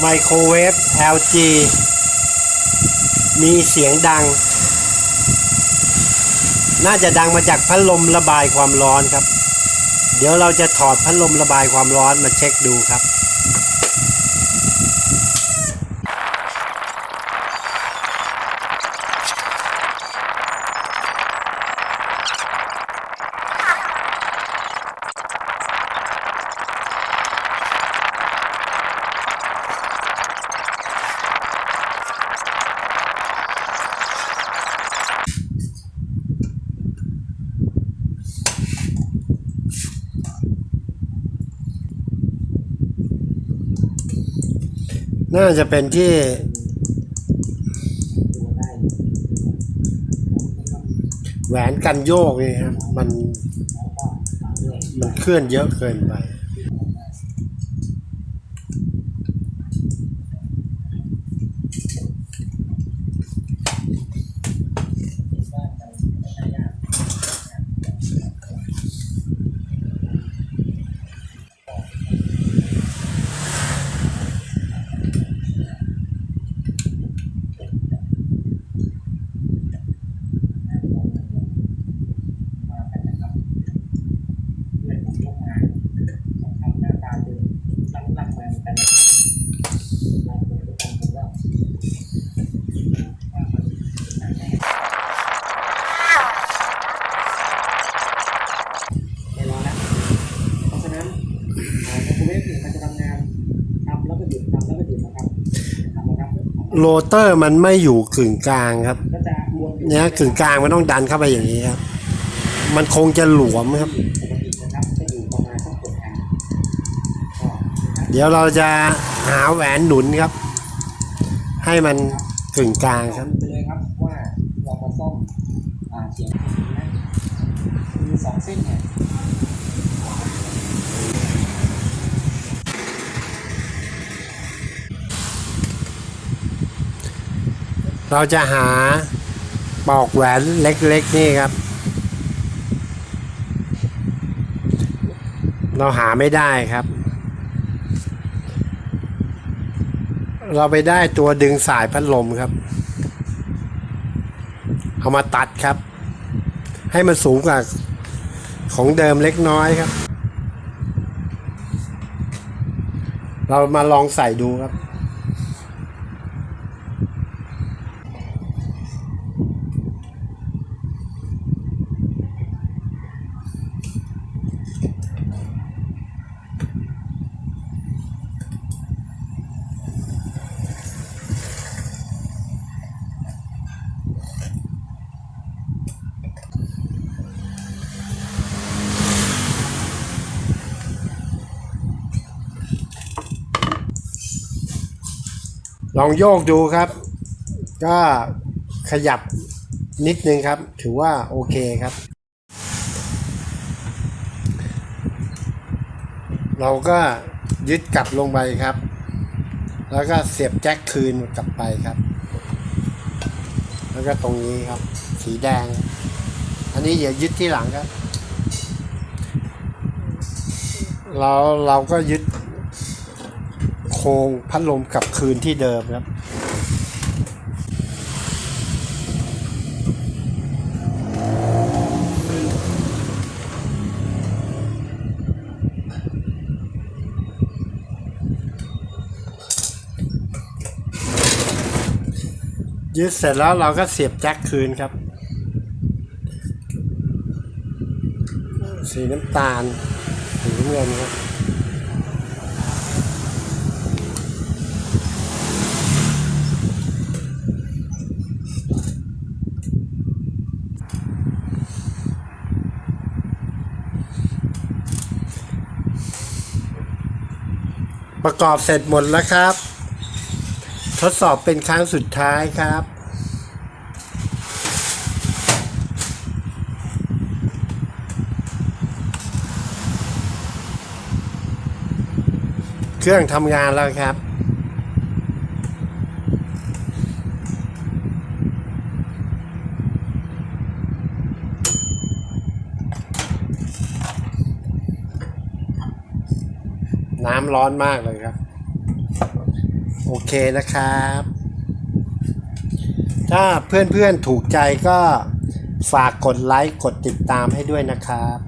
ไมโครเวฟ LG มีเสียงดัง น่าจะดังมาจากพัดลมระบายความร้อนครับ เดี๋ยวเราจะถอดพัดลมระบายความร้อนมาเช็คดูครับ น่าจะเป็นที่แหวนกันโยกนี่ครับ มันมันเคลื่อนเยอะเกินไป ไม่ร้อนแล้วเพราะฉะนั้นไมโครเวฟเนี่ยมันจะทำงานทำแล้วก็หยุดทำแล้วก็หยุดนะครับทำนะครับ โรเตอร์มันไม่อยู่กึ่งกลางครับก็จะวนอยู่เนี่ยกึ่งกลางมันต้องดันเข้าไปอย่างนี้ครับ มันคงจะหลวมครับปกตินะครับจะอยู่ประมาณสักหกแอนก็นะครับเดี๋ยวเราจะหาแหวนหนุนครับ ให้มันกึ่งกลางครับไปเลยครับว่าเรามาซ่อมอ่าเสียงนะคือสองเส้นเนี่ย เราจะหาปอกแหวนเล็กๆนี่ครับ เราหาไม่ได้ครับ เราไปได้ตัวดึงสายพัดลมครับ เอามาตัดครับ ให้มันสูงกว่าของเดิมเล็กน้อยครับ เรามาลองใส่ดูครับ ลองโยกดูครับ ก็ขยับนิดนึงครับ ถือว่าโอเคครับ เราก็ยึดกลับลงไปครับ แล้วก็เสียบแจ็คคืนกลับไปครับ แล้วก็ตรงนี้ครับ สีแดง อันนี้เดี๋ยวยึดที่หลังครับเราเราก็ยึด ครงพัดลมกลับคืนที่เดิมครับ ยึดเสร็จแล้วเราก็เสียบแจ็คคืนครับ สีน้ำตาลสีน้ำเงินครับ ประกอบเสร็จหมดแล้วครับ ทดสอบเป็นครั้งสุดท้ายครับ เครื่องทำงานแล้วครับ น้ำร้อนมากเลยครับ โอเคนะครับ ถ้าเพื่อนๆถูกใจก็ฝากกดไลค์กดติดตามให้ด้วยนะครับ